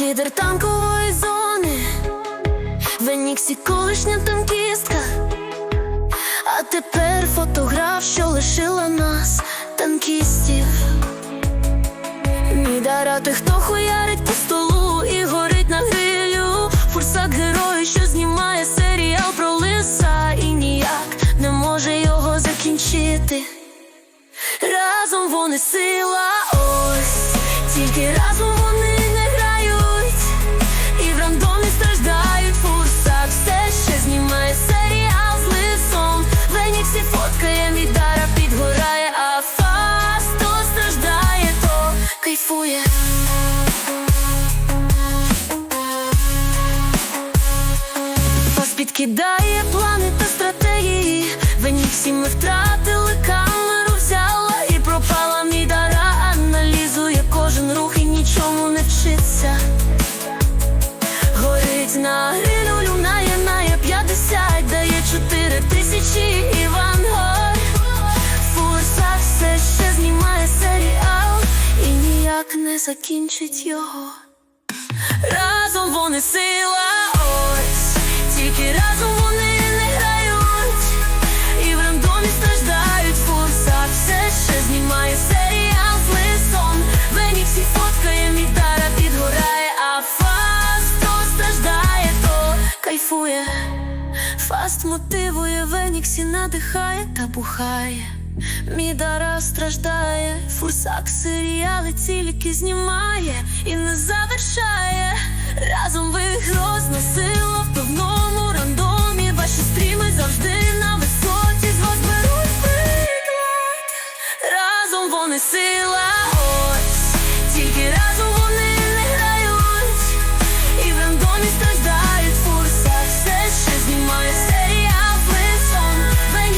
Лідер танкової зони, Веніксі колишня танкістка, а тепер фотограф, що лишила нас, танкістів. Мідара, той, хто хуярить по столу і горить на грилю. Фурсак герой, що знімає серіал про лиса і ніяк не може його закінчити. Разом вони сила, ось тільки разом Підкидає плани та стратегії. Веніксі ми втратили камеру, взяла і пропала мідара. Аналізує кожен рух і нічому не вчиться. Горить на грилю, люнає на 50, дає 4 тисячі Іван Гор. Фурса все ще знімає серіал і ніяк не закінчить його. Разом вони сила, тільки разом вони не грають, і в рандомі страждають. Фурсак все ще знімає серіал з лисом. Веніксі фоткає, мітара підгорає, а фаст то страждає, то кайфує. Фаст мотивує, Веніксі надихає та бухає. Мідара страждає, фурсак серіали тільки знімає і не завершає. Разом ви грозна сила вони сила, ось тільки разом вони не грають. І в страждають фурса, все ще знімає серія з лисом. Мені.